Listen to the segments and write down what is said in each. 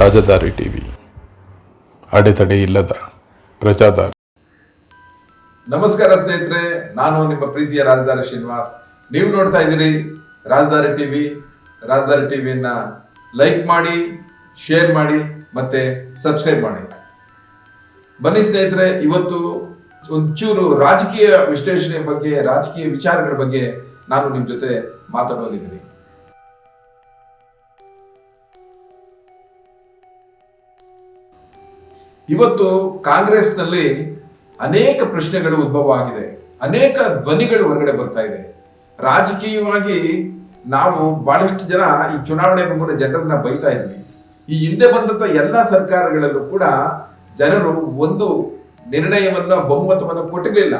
ರಾಜಧಾರಿ TV. ಅಡೆತಡೆ ಇಲ್ಲದ ಪ್ರಜಾದಾರಿ. ನಮಸ್ಕಾರ ಸ್ನೇಹಿತರೆ, ನಾನು ನಿಮ್ಮ ಪ್ರೀತಿಯ ರಾಜಧಾನಿ ಶ್ರೀನಿವಾಸ್. ನೀವು ನೋಡ್ತಾ ಇದ್ದೀರಿ ರಾಜಧಾನಿ ಟಿವಿ. ರಾಜಧಾನಿ ಟಿವಿಯನ್ನ ಲೈಕ್ ಮಾಡಿ, ಶೇರ್ ಮಾಡಿ, ಮತ್ತೆ ಸಬ್ಸ್ಕ್ರೈಬ್ ಮಾಡಿ. ಬನ್ನಿ ಸ್ನೇಹಿತರೆ, ಇವತ್ತು ಒಂಚೂರು ರಾಜಕೀಯ ವಿಶ್ಲೇಷಣೆ ಬಗ್ಗೆ, ರಾಜಕೀಯ ವಿಚಾರಗಳ ಬಗ್ಗೆ ನಾನು ನಿಮ್ಮ ಜೊತೆ ಮಾತಾಡೋಲಿದ್ದೀನಿ ಇವತ್ತು ಕಾಂಗ್ರೆಸ್ನಲ್ಲಿ ಅನೇಕ ಪ್ರಶ್ನೆಗಳು ಉದ್ಭವ ಆಗಿದೆ. ಅನೇಕ ಧ್ವನಿಗಳು ಹೊರಗಡೆ ಬರ್ತಾ ಇದೆ. ರಾಜಕೀಯವಾಗಿ ನಾವು ಬಹಳಷ್ಟು ಜನ ಈ ಚುನಾವಣೆ ಮುನ್ನ ಜನರನ್ನ ಬೈತಾ ಇದ್ವಿ. ಈ ಹಿಂದೆ ಬಂದಂತ ಎಲ್ಲ ಸರ್ಕಾರಗಳಲ್ಲೂ ಕೂಡ ಜನರು ಒಂದು ನಿರ್ಣಯವನ್ನ, ಬಹುಮತವನ್ನು ಕೊಟ್ಟಿರಲಿಲ್ಲ.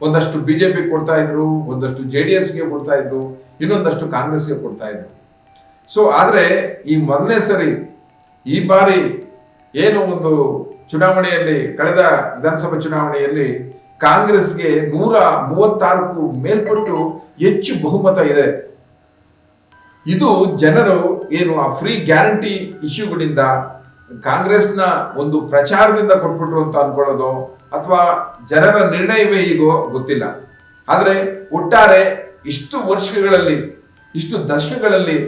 ಒಂದಷ್ಟು ಬಿಜೆಪಿ ಕೊಡ್ತಾ ಇದ್ರು, ಒಂದಷ್ಟು ಜೆ ಡಿ ಎಸ್ಗೆ ಕೊಡ್ತಾ ಇದ್ರು, ಇನ್ನೊಂದಷ್ಟು ಕಾಂಗ್ರೆಸ್ಗೆ ಕೊಡ್ತಾ ಇದ್ರು. ಸೊ ಆದರೆ ಈ ಮೊದಲನೇ ಸರಿ ಈ ಬಾರಿ ಏನು ಒಂದು ಚುನಾವಣೆಯಲ್ಲಿ, ಕಳೆದ ವಿಧಾನಸಭಾ ಚುನಾವಣೆಯಲ್ಲಿ ಕಾಂಗ್ರೆಸ್ಗೆ ನೂರ ಮೂವತ್ತಾರಕ್ಕೂ ಮೇಲ್ಪಟ್ಟು ಹೆಚ್ಚು ಬಹುಮತ ಇದೆ. ಇದು ಜನರು ಏನು ಆ ಫ್ರೀ ಗ್ಯಾರಂಟಿ ಇಶ್ಯೂಗಳಿಂದ ಕಾಂಗ್ರೆಸ್ನ ಒಂದು ಪ್ರಚಾರದಿಂದ ಕೊಟ್ಬಿಟ್ರು ಅಂತ ಅನ್ಕೊಳ್ಳೋದು ಅಥವಾ ಜನರ ನಿರ್ಣಯವೇ ಈಗೋ ಗೊತ್ತಿಲ್ಲ. ಆದರೆ ಒಟ್ಟಾರೆ ಇಷ್ಟು ವರ್ಷಗಳಲ್ಲಿ, ಇಷ್ಟು ದಶಕಗಳಲ್ಲಿ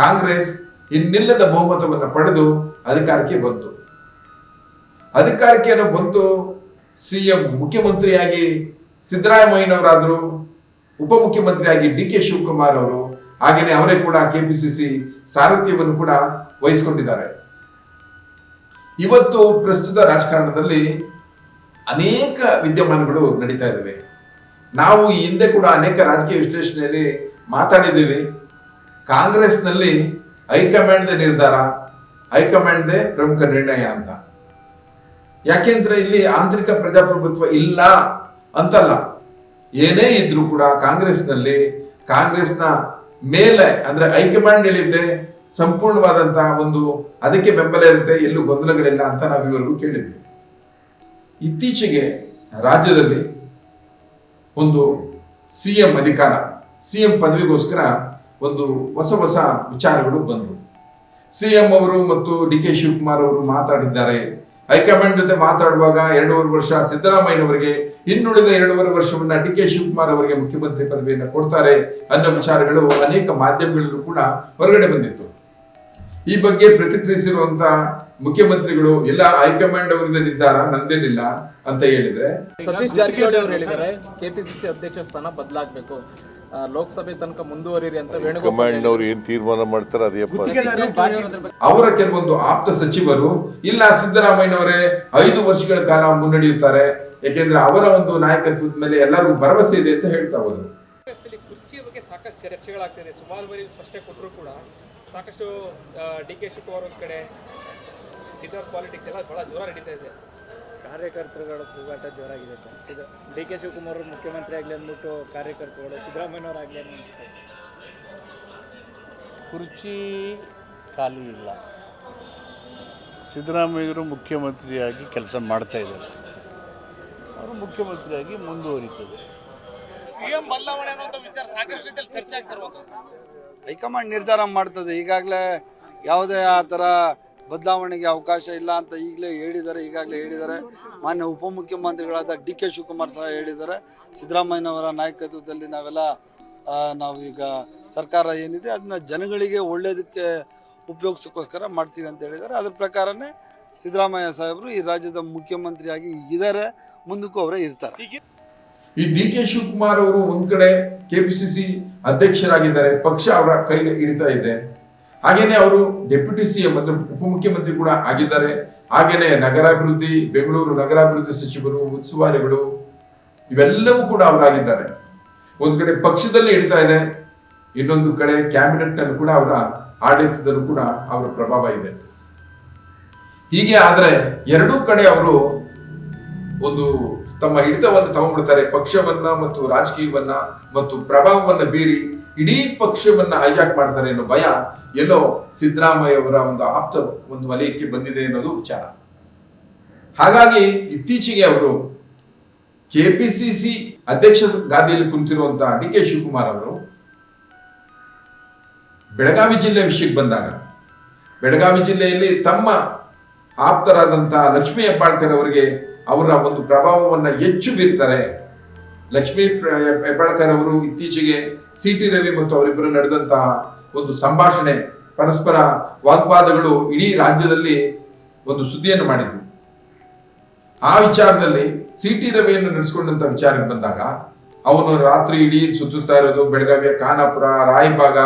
ಕಾಂಗ್ರೆಸ್ ಇನ್ನಿಲ್ಲದ ಬಹುಮತವನ್ನು ಪಡೆದು ಅಧಿಕಾರಕ್ಕೆ ಬಂತು. ಅಧಿಕಾರಕ್ಕೆ ಬಂತು ಸಿ ಎಂ ಮುಖ್ಯಮಂತ್ರಿಯಾಗಿ ಸಿದ್ದರಾಮಯ್ಯನವರಾದರು, ಉಪಮುಖ್ಯಮಂತ್ರಿಯಾಗಿ ಡಿ ಕೆ ಶಿವಕುಮಾರ್ ಅವರು ಹಾಗೆಯೇ ಅವರೇ ಕೂಡ ಕೆ ಪಿ ಸಿ ಸಿ ಸಾರಥ್ಯವನ್ನು ಕೂಡ ವಹಿಸಿಕೊಂಡಿದ್ದಾರೆ. ಇವತ್ತು ಪ್ರಸ್ತುತ ರಾಜಕಾರಣದಲ್ಲಿ ಅನೇಕ ವಿದ್ಯಮಾನಗಳು ನಡೀತಾ ಇದ್ದಾವೆ. ನಾವು ಈ ಹಿಂದೆ ಕೂಡ ಅನೇಕ ರಾಜಕೀಯ ವಿಶ್ಲೇಷಣೆಯಲ್ಲಿ ಮಾತಾಡಿದ್ದೀವಿ. ಕಾಂಗ್ರೆಸ್ನಲ್ಲಿ ಹೈಕಮಾಂಡ್ದೇ ನಿರ್ಧಾರ, ಹೈಕಮಾಂಡ್ದೇ ಪ್ರಮುಖ ನಿರ್ಣಯ ಅಂತ. ಯಾಕೆಂದ್ರೆ ಇಲ್ಲಿ ಆಂತರಿಕ ಪ್ರಜಾಪ್ರಭುತ್ವ ಇಲ್ಲ ಅಂತಲ್ಲ. ಏನೇ ಇದ್ರೂ ಕೂಡ ಕಾಂಗ್ರೆಸ್ನಲ್ಲಿ, ಕಾಂಗ್ರೆಸ್ನ ಮೇಲೆ ಅಂದ್ರೆ ಹೈಕಮಾಂಡ್ ಹೇಳಿದ್ದೆ, ಸಂಪೂರ್ಣವಾದಂತಹ ಒಂದು ಅದಕ್ಕೆ ಬೆಂಬಲ ಇರುತ್ತೆ, ಎಲ್ಲೂ ಗೊಂದಲಗಳಿಲ್ಲ ಅಂತ ನಾವು ಇವರೆಗೂ ಕೇಳಿದ್ವಿ. ಇತ್ತೀಚೆಗೆ ರಾಜ್ಯದಲ್ಲಿ ಒಂದು ಸಿ ಎಂ ಅಧಿಕಾರ, ಸಿ ಎಂ ಪದವಿಗೋಸ್ಕರ ಒಂದು ಹೊಸ ಹೊಸ ವಿಚಾರಗಳು ಬಂದವು. ಸಿ ಎಂ ಅವರು ಮತ್ತು ಡಿ ಕೆ ಶಿವಕುಮಾರ್ ಅವರು ಮಾತಾಡಿದ್ದಾರೆ. ಹೈಕಮಾಂಡ್ ಜೊತೆ ಮಾತಾಡುವಾಗ ಎರಡೂವರೆ ವರ್ಷ ಸಿದ್ದರಾಮಯ್ಯನವರಿಗೆ, ಇನ್ನುಳಿದ ಎರಡೂವರೆ ವರ್ಷವನ್ನ ಡಿ ಕೆ ಶಿವಕುಮಾರ್ ಅವರಿಗೆ ಮುಖ್ಯಮಂತ್ರಿ ಪದವಿಯನ್ನು ಕೊಡ್ತಾರೆ ಅನ್ನೋ ವಿಚಾರಗಳು ಅನೇಕ ಮಾಧ್ಯಮಗಳಲ್ಲೂ ಕೂಡ ಹೊರಗಡೆ ಬಂದಿತ್ತು. ಈ ಬಗ್ಗೆ ಪ್ರತಿಕ್ರಿಯಿಸಿರುವಂತ ಮುಖ್ಯಮಂತ್ರಿಗಳು ಎಲ್ಲ ಹೈಕಮಾಂಡ್ ಅವರಿಂದ ನಿರ್ಧಾರ ನಂದೇನಿಲ್ಲ ಅಂತ ಹೇಳಿದ್ರೆ. ಸತೀಶ್ ಜಾರಕಿಹೊಳಿ ಅವರು ಹೇಳಿದ್ದಾರೆ, ಕೆಪಿಸಿಸಿ ಅಧ್ಯಕ್ಷ ಸ್ಥಾನ ಬದಲಾಗಬೇಕು. ಲೋಕಸಭೆ ತನಕ ಮುಂದುವರಿರಿ ಅಂತ ವೇಣುಗೋಪಾಲ್ ಅವರು ಏನ್ ತೀರ್ಮಾನ ಮಾಡ್ತಾರೆ ಅದೇಪ್ಪ ಅವರ ಕೆಲವೊಂದು ಆಪ್ತ ಸಚಿವರು ಇಲ್ಲ ಸಿದ್ದರಾಮಯ್ಯನವರೇ ಐದು ವರ್ಷಗಳ ಕಾಲ ಮುನ್ನಡೆಯುತ್ತಾರೆ ಯಾಕೆಂದ್ರೆ ಅವರ ಒಂದು ನಾಯಕತ್ವದ ಮೇಲೆ ಎಲ್ಲರಿಗೂ ಭರವಸೆ ಇದೆ ಅಂತ ಹೇಳ್ತಾ ಹೋದ್ರು. ಕುರ್ಚಿಯ ಬಗ್ಗೆ ಸಾಕಷ್ಟು ಚರ್ಚೆಗಳಾಗ್ತಿದೆ. ಸುಮಾರು ಬಾರಿ ಸ್ಪಷ್ಟ ಕೊಟ್ಟರು ಕೂಡ ಸಾಕಷ್ಟು ಡಿ ಕೆ ಶಿವಕುಮಾರ್ ಒಂದ್ ಕಡೆ ಇತರ ಪಾಲಿಟಿಕ್ಸ್ ಎಲ್ಲ ಬಹಳ ಜೋರ ನಡೀತಾ ಇದೆ. ಕಾರ್ಯಕರ್ತರುಗಳ ಕೂಗಾಟ ಜೋರಾಗಿದೆ ಸರ್. ಇದು ಡಿ ಕೆ ಶಿವಕುಮಾರ್ ಅವರು ಮುಖ್ಯಮಂತ್ರಿ ಆಗಲಿ ಅಂದ್ಬಿಟ್ಟು ಕಾರ್ಯಕರ್ತರುಗಳು ಸಿದ್ದರಾಮಯ್ಯವರಾಗಲಿ ಅಂದ್ಬಿಟ್ಟು ಕುರ್ಚಿ ಖಾಲಿ ಇಲ್ಲ. ಸಿದ್ದರಾಮಯ್ಯರು ಮುಖ್ಯಮಂತ್ರಿಯಾಗಿ ಕೆಲಸ ಮಾಡ್ತಾ ಇದ್ದಾರೆ. ಅವರು ಮುಖ್ಯಮಂತ್ರಿಯಾಗಿ ಮುಂದುವರಿತದೆ. ಸಿಎಂ ಬದಲಾವಣೆ ವಿಚಾರ ಸಾಕಷ್ಟು ರೀತಿಯಲ್ಲಿ ಚರ್ಚೆ ಆಗ್ತಿರ್ಬೋದು ಹೈಕಮಾಂಡ್ ನಿರ್ಧಾರ ಮಾಡ್ತದೆ. ಈಗಾಗಲೇ ಯಾವುದೇ ಆ ಥರ ಬದಲಾವಣೆಗೆ ಅವಕಾಶ ಇಲ್ಲ ಅಂತ ಈಗಲೇ ಹೇಳಿದ್ದಾರೆ, ಈಗಾಗಲೇ ಹೇಳಿದ್ದಾರೆ. ಮಾನ್ಯ ಉಪಮುಖ್ಯಮಂತ್ರಿಗಳಾದ ಡಿ ಕೆ ಶಿವಕುಮಾರ್ ಸಹ ಹೇಳಿದ್ದಾರೆ. ಸಿದ್ದರಾಮಯ್ಯನವರ ನಾಯಕತ್ವದಲ್ಲಿ ನಾವೆಲ್ಲ ನಾವು ಈಗ ಸರ್ಕಾರ ಏನಿದೆ ಅದನ್ನ ಜನಗಳಿಗೆ ಒಳ್ಳೆಯದಕ್ಕೆ ಉಪಯೋಗಿಸೋಕ್ಕೋಸ್ಕರ ಮಾಡ್ತೀವಿ ಅಂತ ಹೇಳಿದ್ದಾರೆ. ಅದ್ರ ಪ್ರಕಾರನೇ ಸಿದ್ದರಾಮಯ್ಯ ಸಾಹೇಬರು ಈ ರಾಜ್ಯದ ಮುಖ್ಯಮಂತ್ರಿಯಾಗಿ ಇದ್ದಾರೆ, ಮುಂದಕ್ಕೂ ಅವರೇ ಇರ್ತಾರೆ. ಈ ಡಿ ಕೆ ಶಿವಕುಮಾರ್ ಅವರು ಒಂದ್ ಕಡೆ ಕೆಪಿಸಿಸಿ ಅಧ್ಯಕ್ಷರಾಗಿದ್ದಾರೆ, ಪಕ್ಷ ಅವರ ಕೈ ಹಿಡಿತಾ ಇದೆ. ಹಾಗೇನೆ ಅವರು ಡೆಪ್ಯೂಟಿ ಸಿಎಂ ಅಂದ್ರೆ ಉಪಮುಖ್ಯಮಂತ್ರಿ ಕೂಡ ಆಗಿದ್ದಾರೆ. ಹಾಗೇನೆ ನಗರಾಭಿವೃದ್ಧಿ, ಬೆಂಗಳೂರು ನಗರಾಭಿವೃದ್ಧಿ ಸಚಿವರು, ಉಸ್ತುವಾರಿಗಳು, ಇವೆಲ್ಲವೂ ಕೂಡ ಅವರಾಗಿದ್ದಾರೆ. ಒಂದು ಕಡೆ ಪಕ್ಷದಲ್ಲಿ ಇಡ್ತಾ ಇದೆ. ಇನ್ನೊಂದು ಕಡೆ ಕ್ಯಾಬಿನೆಟ್ನಲ್ಲಿ ಕೂಡ ಅವರ ಆಡಳಿತದಲ್ಲೂ ಕೂಡ ಅವರ ಪ್ರಭಾವ ಇದೆ. ಹೀಗೆ ಆದರೆ ಎರಡೂ ಕಡೆ ಅವರು ಒಂದು ತಮ್ಮ ಹಿಡಿತವನ್ನು ತಗೊಂಡ್ಬಿಡ್ತಾರೆ. ಪಕ್ಷವನ್ನ ಮತ್ತು ರಾಜಕೀಯವನ್ನ ಮತ್ತು ಪ್ರಭಾವವನ್ನ ಬೀರಿ ಇಡೀ ಪಕ್ಷವನ್ನ ಹೈಜಾಕ್ ಮಾಡ್ತಾರೆ ಅನ್ನೋ ಭಯ ಎಲ್ಲೋ ಸಿದ್ದರಾಮಯ್ಯ ಅವರ ಒಂದು ಆಪ್ತ ಒಂದು ವಲಯಕ್ಕೆ ಬಂದಿದೆ ಅನ್ನೋದು ವಿಚಾರ. ಹಾಗಾಗಿ ಇತ್ತೀಚೆಗೆ ಅವರು ಕೆಪಿಸಿಸಿ ಅಧ್ಯಕ್ಷ ಗಾದಿಯಲ್ಲಿ ಕುಂತಿರುವಂತಹ ಡಿ ಕೆ ಶಿವಕುಮಾರ್ ಅವರು ಬೆಳಗಾವಿ ಜಿಲ್ಲೆ ವಿಷಯಕ್ಕೆ ಬಂದಾಗ, ಬೆಳಗಾವಿ ಜಿಲ್ಲೆಯಲ್ಲಿ ತಮ್ಮ ಆಪ್ತರಾದಂತಹ ಲಕ್ಷ್ಮೀ ಹೆಬ್ಬಾಳ್ಕರ್ ಅವರಿಗೆ ಅವರ ಒಂದು ಪ್ರಭಾವವನ್ನು ಹೆಚ್ಚು ಬೀರ್ತಾರೆ. ಲಕ್ಷ್ಮೀ ಹೆಬ್ಬಾಳ್ಕರ್ ಅವರು ಇತ್ತೀಚೆಗೆ ಸಿ ಟಿ ರವಿ ಮತ್ತು ಅವರಿಬ್ಬರು ನಡೆದಂತಹ ಒಂದು ಸಂಭಾಷಣೆ, ಪರಸ್ಪರ ವಾಗ್ವಾದಗಳು ಇಡೀ ರಾಜ್ಯದಲ್ಲಿ ಒಂದು ಸುದ್ದಿಯನ್ನು ಮಾಡಿದ್ವು. ಆ ವಿಚಾರದಲ್ಲಿ ಸಿ ಟಿ ರವಿಯನ್ನು ನಡೆಸಿಕೊಂಡಂತ ವಿಚಾರಕ್ಕೆ ಬಂದಾಗ, ಅವನು ರಾತ್ರಿ ಇಡೀ ಸುತ್ತಿಸ್ತಾ ಇರೋದು ಬೆಳಗಾವಿಯ ಖಾನಾಪುರ ರಾಯಬಾಗ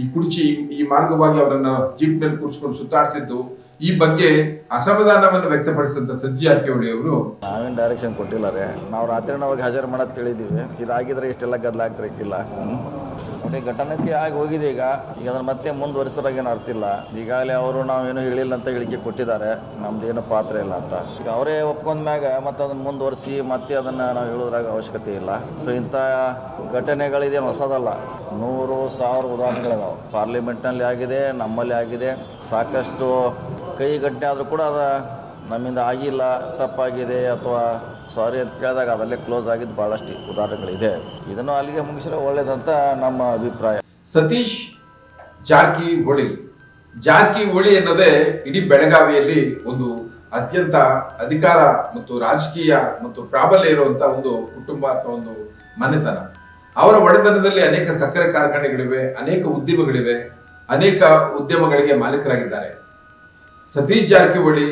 ಈ ಕುರ್ಚಿ, ಈ ಮಾರ್ಗವಾಗಿ ಅವರನ್ನ ಜೀಪ್ನಲ್ಲಿ ಕೂರಿಸ್ಕೊಂಡು ಸುತ್ತಾಡಿಸಿದ್ದು ಈ ಬಗ್ಗೆ ಅಸಮಾಧಾನವನ್ನು ವ್ಯಕ್ತಪಡಿಸಿದಂತ ಸಜ್ಜಿ ಜಾರಕಿಹೊಳಿ ಅವರು, ನಾವೇನು ಡೈರೆಕ್ಷನ್ ಕೊಟ್ಟಿಲ್ಲ ನಾವು ರಾತ್ರಿ ಹಾಜರು ಮಾಡೋದು ತಿಳಿದೀವಿ. ಇದಾಗಿದ್ರೆ ಇಷ್ಟೆಲ್ಲ ಗದ್ದಲ ಆಗ್ತಿರಕ್ಕಿಲ್ಲ ನೋಡಿ ಘಟನೆಗೆ ಆಗಿ ಹೋಗಿದೆ ಈಗ. ಈಗ ಅದನ್ನ ಮತ್ತೆ ಮುಂದುವರಿಸೋರಾಗ ಏನು ಅರ್ಥ ಇಲ್ಲ. ಈಗಾಗಲೇ ಅವರು ನಾವೇನು ಹೇಳಿಲ್ಲ ಅಂತ ಹೇಳಿಕೆ ಕೊಟ್ಟಿದ್ದಾರೆ. ನಮ್ದೇನು ಪಾತ್ರ ಇಲ್ಲ ಅಂತ. ಈಗ ಅವರೇ ಒಪ್ಕೊಂಡ ಮ್ಯಾಗ ಮತ್ತೆ ಅದನ್ನು ಮುಂದುವರಿಸಿ ಮತ್ತೆ ಅದನ್ನ ನಾವು ಹೇಳೋದ್ರಾಗ ಅವಶ್ಯಕತೆ ಇಲ್ಲ. ಸೊ ಇಂಥ ಘಟನೆಗಳಿದೇನು ಹೊಸದಲ್ಲ. ನೂರು ಸಾವಿರ ಉದಾಹರಣೆಗಳಿದಾವೆ. ಪಾರ್ಲಿಮೆಂಟ್ನಲ್ಲಿ ಆಗಿದೆ, ನಮ್ಮಲ್ಲಿ ಆಗಿದೆ. ಸಾಕಷ್ಟು ಕೈ ಗಟ್ಟಿ ಆದರೂ ಕೂಡ ಅದು ನಮ್ಮಿಂದ ಆಗಿಲ್ಲ, ತಪ್ಪಾಗಿದೆ ಅಥವಾ ಸಾರಿ ಅಂತ ಕೇಳಿದಾಗ ಅದಲ್ಲೇ ಕ್ಲೋಸ್ ಆಗಿದ್ದು ಭಾಳಷ್ಟು ಉದಾಹರಣೆಗಳಿದೆ. ಇದನ್ನು ಅಲ್ಲಿಗೆ ಮುಗಿಸಿದ್ರೆ ಒಳ್ಳೆಯದಂತ ನಮ್ಮ ಅಭಿಪ್ರಾಯ. ಸತೀಶ್ ಜಾರಕಿಹೊಳಿ ಜಾರಕಿಹೊಳಿ ಎನ್ನದೇ ಇಡೀ ಬೆಳಗಾವಿಯಲ್ಲಿ ಒಂದು ಅತ್ಯಂತ ಅಧಿಕಾರ ಮತ್ತು ರಾಜಕೀಯ ಮತ್ತು ಪ್ರಾಬಲ್ಯ ಇರುವಂತ ಒಂದು ಕುಟುಂಬ ಅಥವಾ ಒಂದು ಮನೆತನ. ಅವರ ಒಡೆತನದಲ್ಲಿ ಅನೇಕ ಸಕ್ಕರೆ ಕಾರ್ಖಾನೆಗಳಿವೆ, ಅನೇಕ ಉದ್ಯಮಗಳಿವೆ, ಅನೇಕ ಉದ್ಯಮಗಳಿಗೆ ಮಾಲೀಕರಾಗಿದ್ದಾರೆ. ಸತೀಶ್ ಜಾರಕಿಹೊಳಿ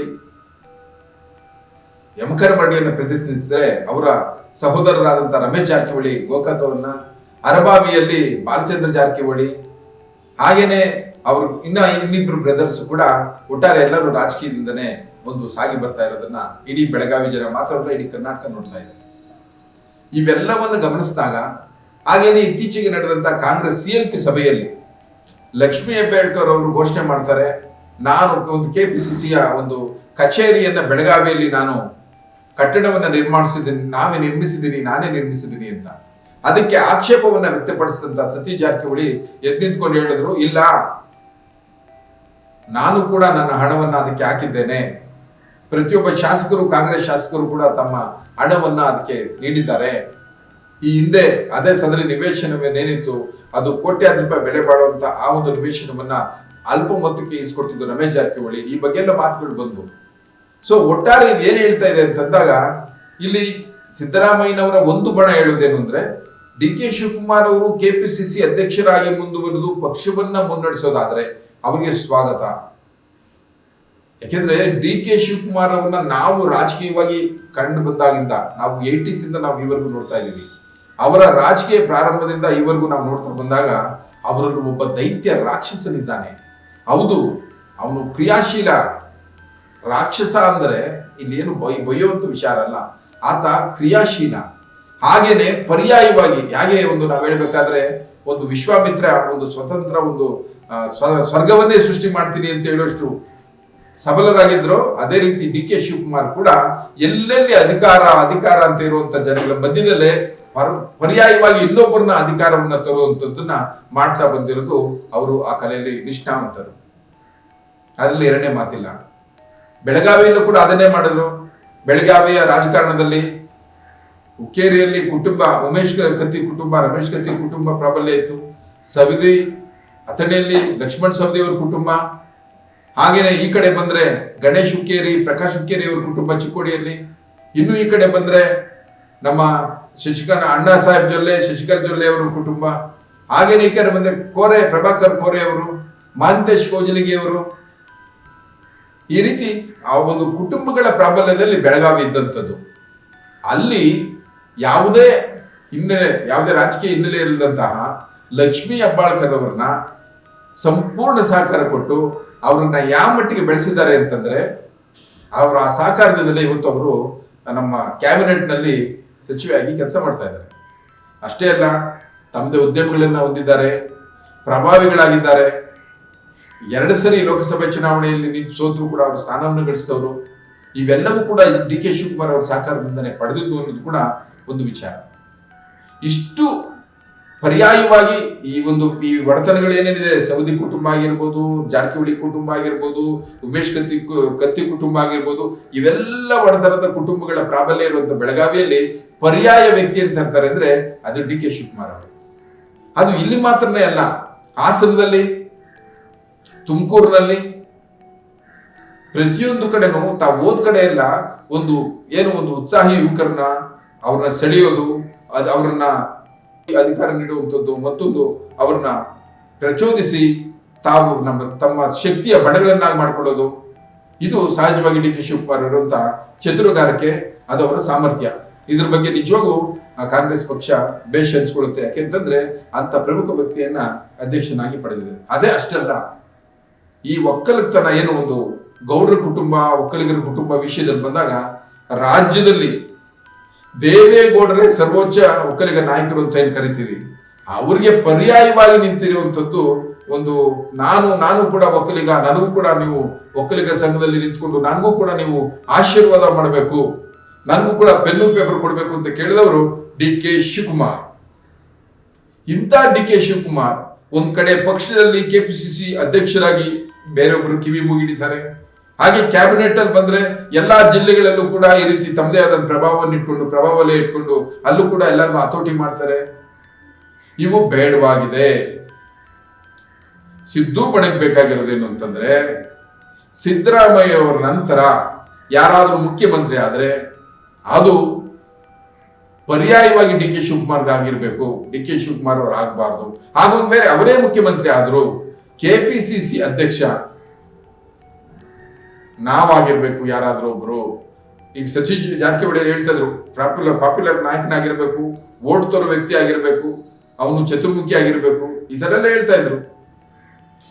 ಯಮಕರಮಡ್ಡಿಯನ್ನು ಪ್ರತಿನಿಧಿಸಿದರೆ ಅವರ ಸಹೋದರರಾದಂಥ ರಮೇಶ್ ಜಾರಕಿಹೊಳಿ ಗೋಕಾಕವನ್ನ, ಅರಬಾವಿಯಲ್ಲಿ ಬಾಲಚಂದ್ರ ಜಾರಕಿಹೊಳಿ, ಹಾಗೇನೆ ಅವರು ಇನ್ನ ಇನ್ನಿಬ್ರು ಬ್ರದರ್ಸ್ ಕೂಡ ಒಟ್ಟಾರೆ ಎಲ್ಲರೂ ರಾಜಕೀಯದಿಂದನೇ ಒಂದು ಸಾಗಿ ಬರ್ತಾ ಇರೋದನ್ನ ಇಡೀ ಬೆಳಗಾವಿ ಜನ ಮಾತ್ರವಲ್ಲ ಇಡೀ ಕರ್ನಾಟಕ ನೋಡ್ತಾ ಇದೆ ಇವೆಲ್ಲವನ್ನು ಗಮನಿಸಿದಾಗ ಹಾಗೇನೆ ಇತ್ತೀಚೆಗೆ ನಡೆದಂತ ಕಾಂಗ್ರೆಸ್ ಸಿ ಎಲ್ ಪಿ ಸಭೆಯಲ್ಲಿ ಲಕ್ಷ್ಮೀ ಹೆಬ್ಬಾಳ್ಕರ್ ಅವರು ಘೋಷಣೆ ಮಾಡ್ತಾರೆ ನಾನು ಒಂದು ಕೆ ಪಿ ಸಿ ಸಿಯ ಒಂದು ಕಚೇರಿಯನ್ನ ಬೆಳಗಾವಿಯಲ್ಲಿ ನಾನು ಕಟ್ಟಡವನ್ನು ನಿರ್ಮಾಣಿಸಿದ್ದೀನಿ ನಾವೇ ನಿರ್ಮಿಸಿದ್ದೀನಿ, ನಾನೇ ನಿರ್ಮಿಸಿದ್ದೀನಿ ಅಂತ. ಅದಕ್ಕೆ ಆಕ್ಷೇಪವನ್ನು ವ್ಯಕ್ತಪಡಿಸಿದಂತ ಸತೀಶ್ ಜಾರಕಿಹೊಳಿ ಎದ್ದು ಹೇಳಿದ್ರು, ಇಲ್ಲ, ನಾನು ಕೂಡ ನನ್ನ ಹಣವನ್ನು ಅದಕ್ಕೆ ಹಾಕಿದ್ದೇನೆ. ಪ್ರತಿಯೊಬ್ಬ ಶಾಸಕರು, ಕಾಂಗ್ರೆಸ್ ಶಾಸಕರು ಕೂಡ ತಮ್ಮ ಹಣವನ್ನ ಅದಕ್ಕೆ ನೀಡಿದ್ದಾರೆ. ಈ ಹಿಂದೆ ಅದೇ ಸದರಿ ನಿವೇಶನವೇನೇನಿತ್ತು, ಅದು ಕೋಟ್ಯಾಧಿ ರೂಪಾಯಿ ಬೆಲೆ ಬಾಳುವಂತ ಆ ಒಂದು ನಿವೇಶನವನ್ನ ಅಲ್ಪ ಮೊತ್ತಕ್ಕೆ ಇಸ್ಕೊಟ್ಟಿದ್ದು ರಮೇಶ್ ಜಾರಕಿಹೊಳಿ. ಈ ಬಗ್ಗೆ ಎಲ್ಲ ಮಾತುಗಳು ಬಂದವು. ಸೊ ಒಟ್ಟಾರೆ ಇದು ಏನು ಹೇಳ್ತಾ ಇದೆ ಅಂತಂದಾಗ, ಇಲ್ಲಿ ಸಿದ್ದರಾಮಯ್ಯನವರ ಒಂದು ಬಣ ಹೇಳುವುದೇನು ಅಂದ್ರೆ, ಡಿ ಕೆ ಶಿವಕುಮಾರ್ ಅವರು ಕೆಪಿಸಿಸಿ ಅಧ್ಯಕ್ಷರಾಗಿ ಮುಂದುವರೆದು ಪಕ್ಷವನ್ನ ಮುನ್ನಡೆಸೋದಾದ್ರೆ ಅವರಿಗೆ ಸ್ವಾಗತ. ಯಾಕೆಂದ್ರೆ ಡಿ ಕೆ ಶಿವಕುಮಾರ್ ಅವ್ರನ್ನ ನಾವು ರಾಜಕೀಯವಾಗಿ ಕಂಡು ಬಂದಾಗಿಂದ ನಾವು ಏಯ್ಟೀಸ್ ಇಂದ ನಾವು ಇವರೆಗೂ ನೋಡ್ತಾ ಇದ್ದೀವಿ. ಅವರ ರಾಜಕೀಯ ಪ್ರಾರಂಭದಿಂದ ಈವರೆಗೂ ನಾವು ನೋಡ್ತಾ ಬಂದಾಗ ಅವರನ್ನು ಒಬ್ಬ ದೈತ್ಯ ರಾಕ್ಷಸನಿದ್ದಾನೆ. ಹೌದು, ಅವನು ಕ್ರಿಯಾಶೀಲ. ರಾಕ್ಷಸ ಅಂದರೆ ಇಲ್ಲೇನು ಬೈ ಬೈಯುವಂಥ ವಿಚಾರ ಅಲ್ಲ. ಆತ ಕ್ರಿಯಾಶೀಲ. ಹಾಗೇನೆ ಪರ್ಯಾಯವಾಗಿ, ಹೇಗೆ ಒಂದು ನಾವು ಹೇಳಬೇಕಾದ್ರೆ ಒಂದು ವಿಶ್ವಾಮಿತ್ರ, ಒಂದು ಸ್ವತಂತ್ರ ಒಂದು ಸ್ವ- ಸ್ವರ್ಗವನ್ನೇ ಸೃಷ್ಟಿ ಮಾಡ್ತೀನಿ ಅಂತ ಹೇಳೋಷ್ಟು ಸಬಲರಾಗಿದ್ರು, ಅದೇ ರೀತಿ ಡಿ ಕೆ ಶಿವಕುಮಾರ್ ಕೂಡ ಎಲ್ಲೆಲ್ಲಿ ಅಧಿಕಾರ ಅಧಿಕಾರ ಅಂತ ಇರುವಂತ ಜನಗಳ ಮಧ್ಯದಲ್ಲೇ ಪರ್- ಪರ್ಯಾಯವಾಗಿ ಇನ್ನೊಬ್ಬರನ್ನ ಅಧಿಕಾರವನ್ನ ತರುವಂಥದ್ದನ್ನ ಮಾಡ್ತಾ ಬಂದಿರೋದು ಅವರು ಆ ಕಲೆಯಲ್ಲಿ ನಿಷ್ಠಾವಂತರು ಅದರಲ್ಲಿ ಎರಡನೇ ಮಾತಿಲ್ಲ. ಬೆಳಗಾವಿಯಲ್ಲೂ ಕೂಡ ಅದನ್ನೇ ಮಾಡಿದ್ರು. ಬೆಳಗಾವಿಯ ರಾಜಕಾರಣದಲ್ಲಿ ಹುಕ್ಕೇರಿಯಲ್ಲಿ ಕುಟುಂಬ, ಉಮೇಶ್ ಕತ್ತಿ ಕುಟುಂಬ, ರಮೇಶ್ ಕತ್ತಿ ಕುಟುಂಬ ಪ್ರಾಬಲ್ಯ ಇತ್ತು. ಸವಿದಿ, ಅಥಣಿಯಲ್ಲಿ ಲಕ್ಷ್ಮಣ್ ಸವದಿ ಅವರ ಕುಟುಂಬ. ಹಾಗೇನೆ ಈ ಕಡೆ ಬಂದ್ರೆ ಗಣೇಶ್ ಹುಕ್ಕೇರಿ ಪ್ರಕಾಶ್ ಹುಕ್ಕೇರಿ ಅವರ ಕುಟುಂಬ ಚಿಕ್ಕೋಡಿಯಲ್ಲಿ. ಇನ್ನು ಈ ಕಡೆ ಬಂದ್ರೆ ನಮ್ಮ ಶಶಿಕಾಂತ್ ಅಣ್ಣಾ ಸಾಹೇಬ್ ಜೊಲ್ಲೆ ಶಶಿಕಾಂತ್ ಜೊಲ್ಲೆ ಅವರ ಕುಟುಂಬ. ಹಾಗೇನೆ ಈ ಕಡೆ ಬಂದ್ರೆ ಕೋರೆ, ಪ್ರಭಾಕರ್ ಕೋರೆ ಅವರು ಮಹಂತೇಶ್ ಕೋಜಲಿಗೆ ಅವರು ಈ ರೀತಿ ಆ ಒಂದು ಕುಟುಂಬಗಳ ಪ್ರಾಬಲ್ಯದಲ್ಲಿ ಬೆಳಗಾವಿ ಇದ್ದಂಥದ್ದು. ಅಲ್ಲಿ ಯಾವುದೇ ಹಿನ್ನೆಲೆ, ಯಾವುದೇ ರಾಜಕೀಯ ಹಿನ್ನೆಲೆ ಇಲ್ಲದಂತಹ ಲಕ್ಷ್ಮೀ ಹೆಬ್ಬಾಳ್ಕರ್ ಅವರನ್ನ ಸಂಪೂರ್ಣ ಸಹಕಾರ ಕೊಟ್ಟು ಅವ್ರನ್ನ ಯಾವ ಮಟ್ಟಿಗೆ ಬೆಳೆಸಿದ್ದಾರೆ ಅಂತಂದ್ರೆ, ಅವರ ಆ ಸಹಕಾರದಿಂದಲೇ ಇವತ್ತು ಅವರು ನಮ್ಮ ಕ್ಯಾಬಿನೆಟ್ನಲ್ಲಿ ಸಚಿವೆಯಾಗಿ ಕೆಲಸ ಮಾಡ್ತಾ ಇದ್ದಾರೆ. ಅಷ್ಟೇ ಅಲ್ಲ, ತಮ್ಮದೇ ಉದ್ಯಮಗಳನ್ನ ಹೊಂದಿದ್ದಾರೆ, ಪ್ರಭಾವಿಗಳಾಗಿದ್ದಾರೆ. ಎರಡು ಸರಿ ಲೋಕಸಭೆ ಚುನಾವಣೆಯಲ್ಲಿ ನಿಂತು ಸೋತರು ಕೂಡ ಅವರು ಸ್ಥಾನವನ್ನು ಗಳಿಸಿದವರು. ಇವೆಲ್ಲವೂ ಕೂಡ ಡಿ ಕೆ ಶಿವಕುಮಾರ್ ಅವರ ಸಹಕಾರದಿಂದನೇ ಪಡೆದಿದ್ದು ಅನ್ನೋದು ಕೂಡ ಒಂದು ವಿಚಾರ. ಇಷ್ಟು ಪರ್ಯಾಯವಾಗಿ ಈ ಒಂದು ಈ ಒಡೆತನಗಳು ಏನೇನಿದೆ? ಸವದಿ ಕುಟುಂಬ ಆಗಿರ್ಬೋದು, ಜಾರಕಿಹೊಳಿ ಕುಟುಂಬ ಆಗಿರ್ಬೋದು, ಉಮೇಶ್ ಕತ್ತಿ ಕತ್ತಿ ಕುಟುಂಬ ಆಗಿರ್ಬೋದು, ಇವೆಲ್ಲ ಒಡೆತನದ ಕುಟುಂಬಗಳ ಪ್ರಾಬಲ್ಯ ಇರುವಂಥ ಬೆಳಗಾವಿಯಲ್ಲಿ ಪರ್ಯಾಯ ವ್ಯಕ್ತಿ ಅಂತ ಇರ್ತಾರೆ ಅಂದರೆ ಅದು ಡಿ ಕೆ ಶಿವಕುಮಾರ್ ಅವರು. ಅದು ಇಲ್ಲಿ ಮಾತ್ರನೇ ಅಲ್ಲ, ಹಾಸನದಲ್ಲಿ ತುಮಕೂರಿನಲ್ಲಿ ಪ್ರತಿಯೊಂದು ಕಡೆನೂ ತಾವು ಓದ್ ಕಡೆ ಎಲ್ಲ ಒಂದು ಏನು ಒಂದು ಉತ್ಸಾಹಿ ಯುವಕರನ್ನ ಅವ್ರನ್ನ ಸೆಳೆಯೋದು, ಅದು ಅವ್ರನ್ನ ಅಧಿಕಾರ ನೀಡುವಂಥದ್ದು ಮತ್ತೊಂದು ಅವ್ರನ್ನ ಪ್ರಚೋದಿಸಿ ತಾವು ನಮ್ಮ ತಮ್ಮ ಶಕ್ತಿಯ ಬಣಗಳನ್ನಾಗಿ ಮಾಡ್ಕೊಳ್ಳೋದು. ಇದು ಸಹಜವಾಗಿ ಡಿ ಕೆ ಶಿವಕುಮಾರ್ ಇರುವಂತಹ ಚತುರುಗಾರಿಕೆ ಅದು ಅವರ ಸಾಮರ್ಥ್ಯ. ಇದ್ರ ಬಗ್ಗೆ ನಿಜವಾಗೂ ಆ ಕಾಂಗ್ರೆಸ್ ಪಕ್ಷ ಬೇಷ್ ಅನ್ಸ್ಕೊಳ್ಳುತ್ತೆ ಯಾಕೆಂತಂದ್ರೆ ಅಂತ ಪ್ರಮುಖ ವ್ಯಕ್ತಿಯನ್ನ ಅಧ್ಯಕ್ಷನಾಗಿ ಪಡೆದಿದೆ. ಅದೇ ಅಷ್ಟಲ್ಲ. ಈ ಒಕ್ಕಲತನ ಏನು ಒಂದು ಗೌಡರ ಕುಟುಂಬ, ಒಕ್ಕಲಿಗರ ಕುಟುಂಬ ವಿಷಯದಲ್ಲಿ ಬಂದಾಗ ರಾಜ್ಯದಲ್ಲಿ ದೇವೇಗೌಡರೇ ಸರ್ವೋಚ್ಚ ಒಕ್ಕಲಿಗ ನಾಯಕರು ಅಂತ ಏನು ಕರಿತೀವಿ. ಅವರಿಗೆ ಪರ್ಯಾಯವಾಗಿ ನಿಂತಿರುವಂಥದ್ದು ಒಂದು ನಾನು ನಾನು ಕೂಡ ಒಕ್ಕಲಿಗ, ನನಗೂ ಕೂಡ ನೀವು ಒಕ್ಕಲಿಗ ಸಂಘದಲ್ಲಿ ನಿಂತ್ಕೊಂಡು ನನಗೂ ಕೂಡ ನೀವು ಆಶೀರ್ವಾದ ಮಾಡಬೇಕು. ನನಗೂ ಕೂಡ ಪೆನ್ನು ಪೇಪರ್ ಕೊಡಬೇಕು ಅಂತ ಕೇಳಿದವರು ಡಿ ಕೆ ಶಿವಕುಮಾರ್. ಇಂಥ ಡಿ ಕೆ ಶಿವಕುಮಾರ್ ಒಂದು ಕಡೆ ಪಕ್ಷದಲ್ಲಿ ಕೆಪಿಸಿಸಿ ಅಧ್ಯಕ್ಷರಾಗಿ ಬೇರೊಬ್ಬರು ಕಿವಿ ಮುಗಿಡಿದ್ದಾರೆ ಹಾಗೆ ಕ್ಯಾಬಿನೆಟ್ ಅಲ್ಲಿ ಬಂದ್ರೆ ಎಲ್ಲಾ ಜಿಲ್ಲೆಗಳಲ್ಲೂ ಕೂಡ ಈ ರೀತಿ ತಮ್ಮದೇ ಆದ ಪ್ರಭಾವವನ್ನು ಇಟ್ಕೊಂಡು ಪ್ರಭಾವಲೇ ಇಟ್ಕೊಂಡು ಅಲ್ಲೂ ಕೂಡ ಎಲ್ಲರನ್ನು ಹತೋಟಿ ಮಾಡ್ತಾರೆ. ಇವು ಬೇಡವಾಗಿದೆ. ಸಿದ್ದು ಬೇಕಾಗಿರೋದೇನು ಅಂತಂದ್ರೆ, ಸಿದ್ದರಾಮಯ್ಯ ಅವರ ನಂತರ ಯಾರಾದರೂ ಮುಖ್ಯಮಂತ್ರಿ ಆದರೆ ಅದು ಪರ್ಯಾಯವಾಗಿ ಡಿ ಕೆ ಶಿವಕುಮಾರ್ಗೆ ಆಗಿರ್ಬೇಕು. ಡಿ ಕೆ ಶಿವಕುಮಾರ್ ಅವರು ಆಗಬಾರ್ದು. ಹಾಗೊಂದು ಬೇರೆ ಅವರೇ ಮುಖ್ಯಮಂತ್ರಿ ಆದ್ರು ಕೆಪಿಸಿಸಿ ಅಧ್ಯಕ್ಷ. ನಾವಾಗಿರ್ಬೇಕು, ಯಾರಾದರೂ ಒಬ್ರು. ಈಗ ಸಚಿನ್ ಅವ್ರು ಹೇಳ್ತಾ ಇದ್ರು ಪಾಪ್ಯುಲರ್ ಪಾಪ್ಯುಲರ್ ನಾಯಕನಾಗಿರ್ಬೇಕು ಓಟ್ ತೋರೋ ವ್ಯಕ್ತಿ ಆಗಿರ್ಬೇಕು, ಅವನು ಚತುರ್ಮುಖಿ ಆಗಿರ್ಬೇಕು. ಇದನ್ನೆಲ್ಲ ಹೇಳ್ತಾ ಇದ್ರು.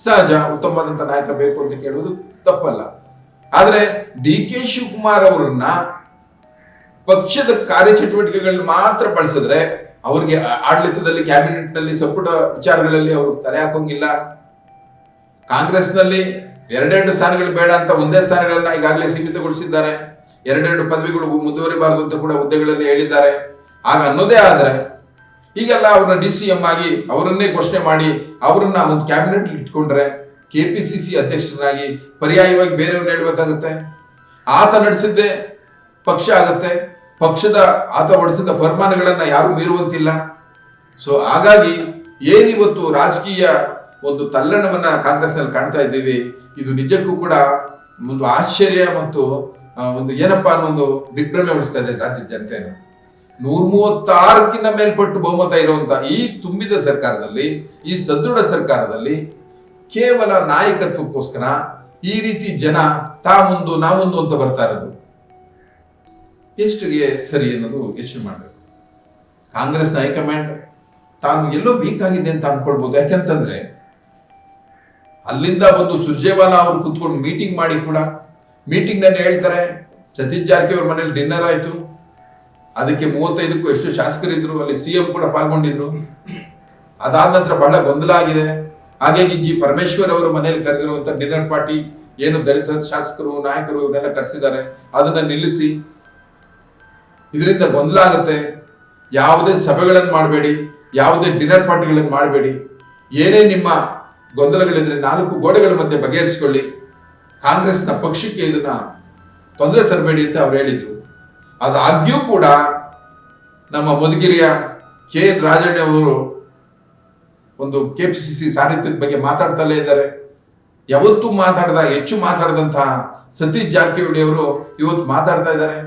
ಸಹಜ ಉತ್ತಮವಾದಂಥ ನಾಯಕ ಬೇಕು ಅಂತ ಕೇಳುವುದು ತಪ್ಪಲ್ಲ. ಆದರೆ ಡಿ ಕೆ ಶಿವಕುಮಾರ್ ಅವರನ್ನ ಪಕ್ಷದ ಕಾರ್ಯಚಟುವಟಿಕೆಗಳನ್ನ ಮಾತ್ರ ಬಳಸಿದ್ರೆ, ಅವ್ರಿಗೆ ಆಡಳಿತದಲ್ಲಿ, ಕ್ಯಾಬಿನೆಟ್ನಲ್ಲಿ ಸಂಪುಟ ವಿಚಾರಗಳಲ್ಲಿ ಅವರು ತಲೆ ಹಾಕೋಂಗಿಲ್ಲ. ಕಾಂಗ್ರೆಸ್ನಲ್ಲಿ ಎರಡೆರಡು ಸ್ಥಾನಗಳು ಬೇಡ ಅಂತ ಒಂದೇ ಸ್ಥಾನಗಳನ್ನ ಈಗಾಗಲೇ ಸೀಮಿತಗೊಳಿಸಿದ್ದಾರೆ. ಎರಡೆರಡು ಪದವಿಗಳು ಮುಂದುವರಿಬಾರದು ಅಂತ ಕೂಡ ಹುದ್ದೆಗಳಲ್ಲಿ ಹೇಳಿದ್ದಾರೆ. ಆಗ ಅನ್ನೋದೇ ಆದರೆ, ಈಗೆಲ್ಲ ಅವ್ರನ್ನ ಡಿ ಸಿ ಎಂ ಆಗಿ ಅವರನ್ನೇ ಘೋಷಣೆ ಮಾಡಿ ಅವರನ್ನ ಒಂದು ಕ್ಯಾಬಿನೆಟ್ ಇಟ್ಕೊಂಡ್ರೆ ಕೆ ಪಿ ಸಿ ಸಿ ಅಧ್ಯಕ್ಷರಾಗಿ ಪರ್ಯಾಯವಾಗಿ ಬೇರೆಯವ್ರನ್ನ ಹೇಳ್ಬೇಕಾಗುತ್ತೆ. ಆತ ನಡೆಸಿದ್ದೇ ಪಕ್ಷ ಆಗುತ್ತೆ. ಪಕ್ಷದ ಆತ ಹೊಡೆಸಿದ ಫರ್ಮಾನಗಳನ್ನ ಯಾರು ಮೀರುವಂತಿಲ್ಲ. ಸೊ ಹಾಗಾಗಿ ಏನಿವತ್ತು ರಾಜಕೀಯ ಒಂದು ತಲ್ಲಣವನ್ನ ಕಾಂಗ್ರೆಸ್ನಲ್ಲಿ ಕಾಣ್ತಾ ಇದ್ದೀವಿ. ಇದು ನಿಜಕ್ಕೂ ಕೂಡ ಒಂದು ಆಶ್ಚರ್ಯ ಮತ್ತು ಒಂದು ಏನಪ್ಪ ಅನ್ನೋ ಒಂದು ದಿಗ್ಭ್ರಮೆ ಉಳಿಸ್ತಾ ಇದೆ ರಾಜ್ಯದ ಜನತೆಯನ್ನು. ನೂರ ಮೂವತ್ತಾರಕ್ಕಿಂತ ಮೇಲ್ಪಟ್ಟು ಬಹುಮತ ಇರುವಂತ ಈ ತುಂಬಿದ ಸರ್ಕಾರದಲ್ಲಿ, ಈ ಸದೃಢ ಸರ್ಕಾರದಲ್ಲಿ ಕೇವಲ ನಾಯಕತ್ವಕ್ಕೋಸ್ಕರ ಈ ರೀತಿ ಜನ ತಾ ಮುಂದು ನಾ ಮುಂದು ಅಂತ ಬರ್ತಾ ಇರೋದು. ಎಷ್ಟಿಗೆ ಸರಿ ಅನ್ನೋದು ಯೋಚನೆ ಮಾಡಬೇಕು. ಕಾಂಗ್ರೆಸ್ನ ಹೈಕಮಾಂಡ್ ತಾನು ಎಲ್ಲೋ ವೀಕ್ ಆಗಿದೆ ಅಂತ ಅನ್ಕೊಳ್ಬೋದು ಯಾಕಂತಂದ್ರೆ ಅಲ್ಲಿಂದ ಬಂದು ಸುರ್ಜೇವಾಲಾ ಅವರು ಕುತ್ಕೊಂಡು ಮೀಟಿಂಗ್ ಮಾಡಿ ಕೂಡ. ಮೀಟಿಂಗ್ನಲ್ಲಿ ಹೇಳ್ತಾರೆ, ಸತೀಶ್ ಜಾರಕಿಹೊಳಿ ಮನೇಲಿ ಡಿನ್ನರ್ ಆಯ್ತು. ಅದಕ್ಕೆ ಮೂವತ್ತೈದಕ್ಕೂ ಎಷ್ಟು ಶಾಸಕರಿದ್ರು ಅಲ್ಲಿ ಸಿ ಎಂ ಕೂಡ ಪಾಲ್ಗೊಂಡಿದ್ರು. ಅದಾದ ನಂತರ ಬಹಳ ಗೊಂದಲ ಆಗಿದೆ. ಹಾಗಾಗಿ ಜಿ ಪರಮೇಶ್ವರ್ ಅವರು ಮನೆಯಲ್ಲಿ ಕರೆದಿರುವಂತ ಡಿನ್ನರ್ ಪಾರ್ಟಿ ಏನು ದಲಿತ ಶಾಸಕರು, ನಾಯಕರು ಇವನ್ನೆಲ್ಲ ಕರೆಸಿದ್ದಾರೆ, ಅದನ್ನ ನಿಲ್ಲಿಸಿ. ಇದರಿಂದ ಗೊಂದಲ ಆಗುತ್ತೆ. ಯಾವುದೇ ಸಭೆಗಳನ್ನು ಮಾಡಬೇಡಿ, ಯಾವುದೇ ಡಿನ್ನರ್ ಪಾರ್ಟಿಗಳನ್ನು ಮಾಡಬೇಡಿ. ಏನೇ ನಿಮ್ಮ ಗೊಂದಲಗಳಿದ್ರೆ ನಾಲ್ಕು ಗೋಡೆಗಳ ಮಧ್ಯೆ ಬಗೆಹರಿಸಿಕೊಳ್ಳಿ. ಕಾಂಗ್ರೆಸ್ನ ಪಕ್ಷಕ್ಕೆ ಇದನ್ನ ತೊಂದರೆ ತರಬೇಡಿ ಅಂತ ಅವ್ರು ಹೇಳಿದ್ರು. ಅದಾಗ್ಯೂ ಕೂಡ ನಮ್ಮ ಮಧುಗಿರಿಯ ಕೆ ಎನ್ ರಾಜಣ್ಣ ಅವರು ಒಂದು ಕೆ ಪಿ ಸಿ ಸಿ ಸಾನ್ನಿಧ್ಯದ ಬಗ್ಗೆ ಮಾತಾಡ್ತಲೇ ಇದ್ದಾರೆ. ಯಾವತ್ತೂ ಮಾತಾಡದ, ಹೆಚ್ಚು ಮಾತಾಡದಂತಹ ಸತೀಶ್ ಜಾರಕಿಹೊಳಿ ಅವರು ಇವತ್ತು ಮಾತಾಡ್ತಾ ಇದ್ದಾರೆ.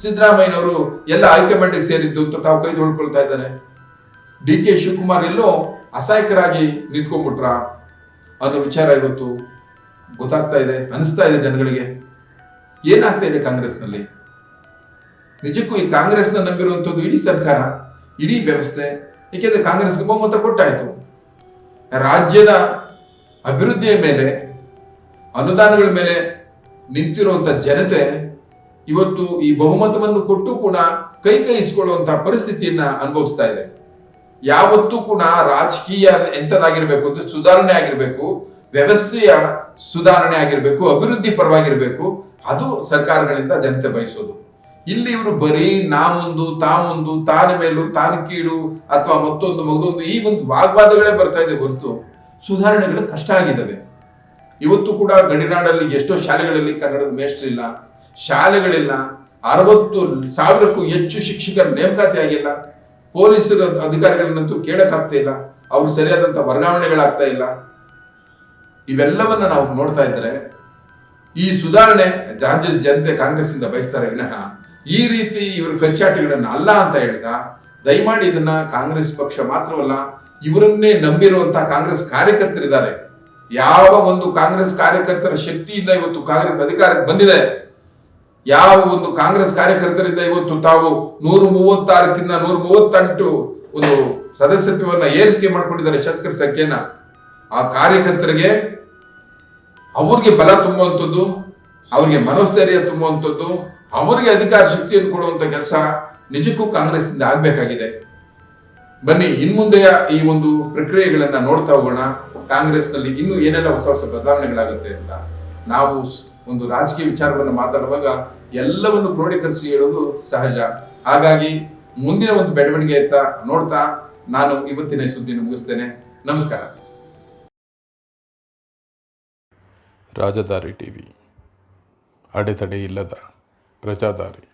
ಸಿದ್ದರಾಮಯ್ಯನವರು ಎಲ್ಲ ಹೈಕಮಾಂಡಿಗೆ ಸೇರಿದ್ದು ಅಂತ ತಾವು ಕೈ ತೊಳ್ಕೊಳ್ತಾ ಇದ್ದಾರೆ. ಡಿ ಕೆ ಶಿವಕುಮಾರ್ ಎಲ್ಲೋ ಅಸಹಾಯಕರಾಗಿ ನಿಂತ್ಕೊಂಡ್ಬಿಟ್ರ ಅನ್ನೋ ವಿಚಾರ ಇವತ್ತು ಗೊತ್ತಾಗ್ತಾ ಇದೆ, ಅನಿಸ್ತಾ ಇದೆ ಜನಗಳಿಗೆ. ಏನಾಗ್ತಾ ಇದೆ ಕಾಂಗ್ರೆಸ್ನಲ್ಲಿ? ನಿಜಕ್ಕೂ ಈ ಕಾಂಗ್ರೆಸ್ನ ನಂಬಿರುವಂಥದ್ದು ಇಡೀ ಸರ್ಕಾರ, ಇಡೀ ವ್ಯವಸ್ಥೆ, ಏಕೆಂದ್ರೆ ಕಾಂಗ್ರೆಸ್ಗೆ ಬಹುಮತ ಕೊಟ್ಟಾಯಿತು. ರಾಜ್ಯದ ಅಭಿವೃದ್ಧಿಯ ಮೇಲೆ, ಅನುದಾನಗಳ ಮೇಲೆ ನಿಂತಿರುವಂಥ ಜನತೆ ಇವತ್ತು ಈ ಬಹುಮತವನ್ನು ಕೊಟ್ಟು ಕೂಡ ಕೈ ಕೈ ಇಸ್ಕೊಳ್ಳುವಂತ ಪರಿಸ್ಥಿತಿಯನ್ನ ಅನುಭವಿಸ್ತಾ ಇದೆ. ಯಾವತ್ತೂ ಕೂಡ ರಾಜಕೀಯ ಎಂಥದ್ದಾಗಿರ್ಬೇಕು ಅಂತ ಸುಧಾರಣೆ ಆಗಿರಬೇಕು, ವ್ಯವಸ್ಥೆಯ ಸುಧಾರಣೆ ಆಗಿರಬೇಕು, ಅಭಿವೃದ್ಧಿ ಪರವಾಗಿರಬೇಕು, ಅದು ಸರ್ಕಾರಗಳಿಂದ ಜನತೆ ಬಯಸೋದು. ಇಲ್ಲಿ ಇವರು ಬರೀ ನಾವೊಂದು, ತಾವೊಂದು, ತಾನ ಮೇಲೂ, ತಾನು ಕೀಳು ಅಥವಾ ಮತ್ತೊಂದು, ಮಗದೊಂದು ಈ ಒಂದು ವಾಗ್ವಾದಗಳೇ ಬರ್ತಾ ಇದೆ ಹೊರತು ಸುಧಾರಣೆಗಳು ಕಷ್ಟ ಆಗಿದ್ದಾವೆ. ಇವತ್ತು ಕೂಡ ಗಡಿನಾಡಲ್ಲಿ ಎಷ್ಟೋ ಶಾಲೆಗಳಲ್ಲಿ ಕನ್ನಡದ ಮೇಷ್ಟ್ರಿಲ್ಲ ಶಾಲೆಗಳಿಲ್ಲ. ಅರವತ್ತು ಸಾವಿರಕ್ಕೂ ಹೆಚ್ಚು ಶಿಕ್ಷಕರ ನೇಮಕಾತಿ ಆಗಿಲ್ಲ. ಪೊಲೀಸರ ಅಧಿಕಾರಿಗಳನ್ನಂತೂ ಕೇಳಕ್ಕಾಗ್ತಾ ಇಲ್ಲ. ಅವ್ರು ಸರಿಯಾದಂಥ ವರ್ಗಾವಣೆಗಳಾಗ್ತಾ ಇಲ್ಲ. ಇವೆಲ್ಲವನ್ನ ನಾವು ನೋಡ್ತಾ ಇದ್ರೆ ಈ ಸುಧಾರಣೆ ರಾಜ್ಯದ ಜನತೆ ಕಾಂಗ್ರೆಸ್ಸಿಂದ ಬಯಸ್ತಾರೆ ವಿನಃ ಈ ರೀತಿ ಇವರು ಕಚ್ಚಾಟಗಳನ್ನ ಅಲ್ಲ ಅಂತ ಹೇಳಿದ, ದಯಮಾಡಿ ಇದನ್ನ ಕಾಂಗ್ರೆಸ್ ಪಕ್ಷ ಮಾತ್ರವಲ್ಲ, ಇವರನ್ನೇ ನಂಬಿರುವಂಥ ಕಾಂಗ್ರೆಸ್ ಕಾರ್ಯಕರ್ತರಿದ್ದಾರೆ. ಯಾವ ಒಂದು ಕಾಂಗ್ರೆಸ್ ಕಾರ್ಯಕರ್ತರ ಶಕ್ತಿಯಿಂದ ಇವತ್ತು ಕಾಂಗ್ರೆಸ್ ಅಧಿಕಾರಕ್ಕೆ ಬಂದಿದೆ? ಯಾವ ಒಂದು ಕಾಂಗ್ರೆಸ್ ಕಾರ್ಯಕರ್ತರಿಂದ ಇವತ್ತು ತಾವು ನೂರ ಮೂವತ್ತಾರಕ್ಕಿಂತ ನೂರ ಮೂವತ್ತೆಂಟು ಒಂದು ಸದಸ್ಯತ್ವವನ್ನು ಏರಿಕೆ ಮಾಡಿಕೊಂಡಿದ್ದಾರೆ ಶಾಸಕರ ಸಂಖ್ಯೆಯನ್ನ, ಆ ಕಾರ್ಯಕರ್ತರಿಗೆ ಅವ್ರಿಗೆ ಬಲ ತುಂಬುವಂಥದ್ದು, ಅವರಿಗೆ ಮನೋಸ್ಥೈರ್ಯ ತುಂಬುವಂಥದ್ದು, ಅವರಿಗೆ ಅಧಿಕಾರ ಶಕ್ತಿಯನ್ನು ಕೊಡುವಂಥ ಕೆಲಸ ನಿಜಕ್ಕೂ ಕಾಂಗ್ರೆಸ್ನಿಂದ ಆಗಬೇಕಾಗಿದೆ. ಬನ್ನಿ, ಇನ್ಮುಂದೆಯ ಈ ಒಂದು ಪ್ರಕ್ರಿಯೆಗಳನ್ನು ನೋಡ್ತಾ ಹೋಗೋಣ. ಕಾಂಗ್ರೆಸ್ನಲ್ಲಿ ಇನ್ನೂ ಏನೆಲ್ಲ ಹೊಸ ಹೊಸ ಬದಲಾವಣೆಗಳಾಗುತ್ತೆ ಅಂತ. ನಾವು ಒಂದು ರಾಜಕೀಯ ವಿಚಾರವನ್ನು ಮಾತಾಡುವಾಗ ಎಲ್ಲವನ್ನು ಕ್ರೋಢೀಕರಿಸಿ ಹೇಳೋದು ಸಹಜ. ಹಾಗಾಗಿ ಮುಂದಿನ ಒಂದು ಬೆಳವಣಿಗೆ ಅಂತ ನೋಡ್ತಾ ನಾನು ಇವತ್ತಿನ ಸುದ್ದಿ ಮುಗಿಸ್ತೇನೆ. ನಮಸ್ಕಾರ. ರಾಜಧಾರಿ ಟಿವಿ. ಅಡೆತಡೆ ಇಲ್ಲದ ಪ್ರಜಾದಾರಿ.